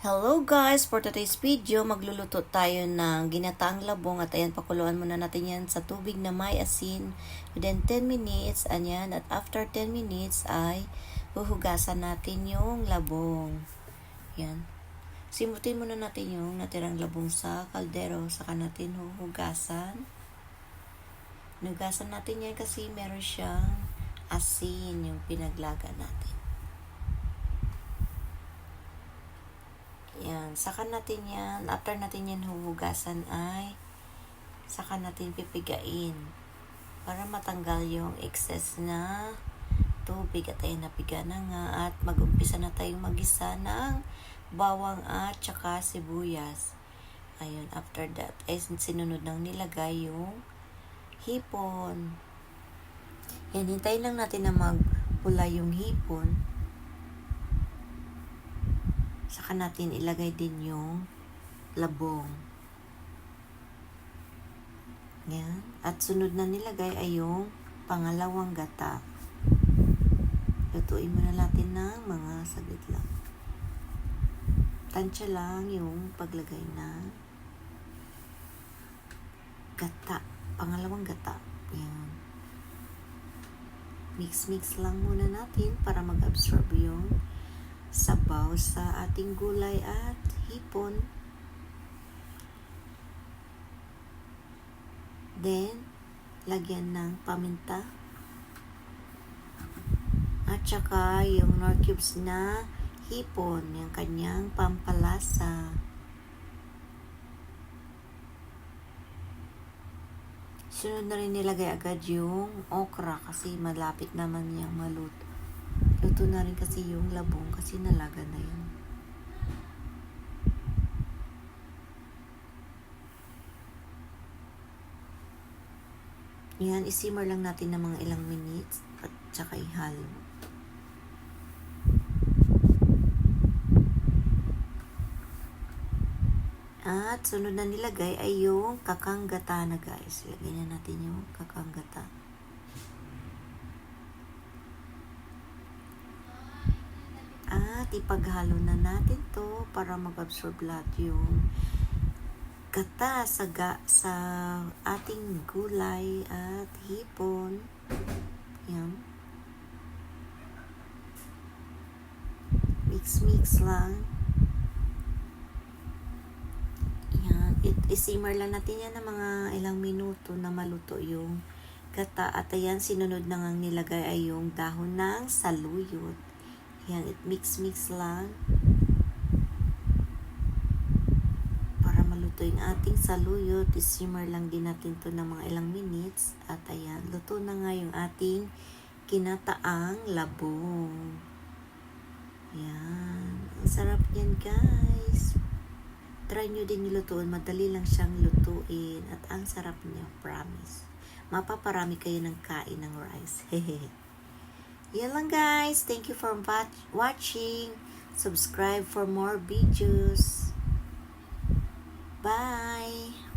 Hello guys! For today's video, magluluto tayo ng ginataang labong at ayan, pakuluan muna natin yan sa tubig na may asin within 10 minutes. Ayan, at after 10 minutes ay huhugasan natin yung labong. Yan. Simutin muna natin yung natirang labong sa kaldero, saka natin huhugasan. Nugasan natin yan kasi meron siyang asin yung pinaglaga natin. Yan, saka natin yan, after natin yan huhugasan ay saka natin pipigain. Para matanggal yung excess na tubig at ayun napiga na nga. At magumpisa na tayong magisa ng bawang at saka sibuyas. Ayun, after that ay sinunod nang nilagay yung hipon. Yan, hintayin lang natin na magpula yung hipon saka natin ilagay din yung labong. Yan. At sunod na nilagay ay yung pangalawang gata. Lutuin muna natin ng mga saglit lang. Tansya lang yung paglagay ng gata. Pangalawang gata. Yan. Mix-mix lang muna natin para mag-absorb yung sabaw sa ating gulay at hipon. Then, lagyan ng paminta. At saka yung nor cubes na hipon, yung kanyang pampalasa. Sunod na rin nilagay agad yung okra kasi malapit naman niyang maluto. Luto na rin kasi yung labong kasi nalaga na yun. Yan, isimmer lang natin ng mga ilang minutes at saka ihalo. At sunod na nilagay ay yung kakanggata na guys. Lagyan na natin yung kakanggata. At ipaghalo na natin to para mag-absorb lahat yung gata sa, ga, sa ating gulay at hipon. Yan. Mix-mix lang. Yan. It, isimmer lang natin yan ng mga ilang minuto na maluto yung gata. At ayan, sinunod na nga nilagay ay yung dahon ng saluyot. Yan, it mix-mix lang. Para maluto yung ating saluyot, isimmer lang din natin to ng mga ilang minutes. At ayan, luto na nga yung ating kinataang labong. Yan. Ang sarap yan, guys. Try nyo din nilutuin. Madali lang siyang lutuin. At ang sarap niya, promise. Mapaparami kayo ng kain ng rice. Hehehe. Yan lang guys. Thank you for watching. Subscribe for more videos. Bye!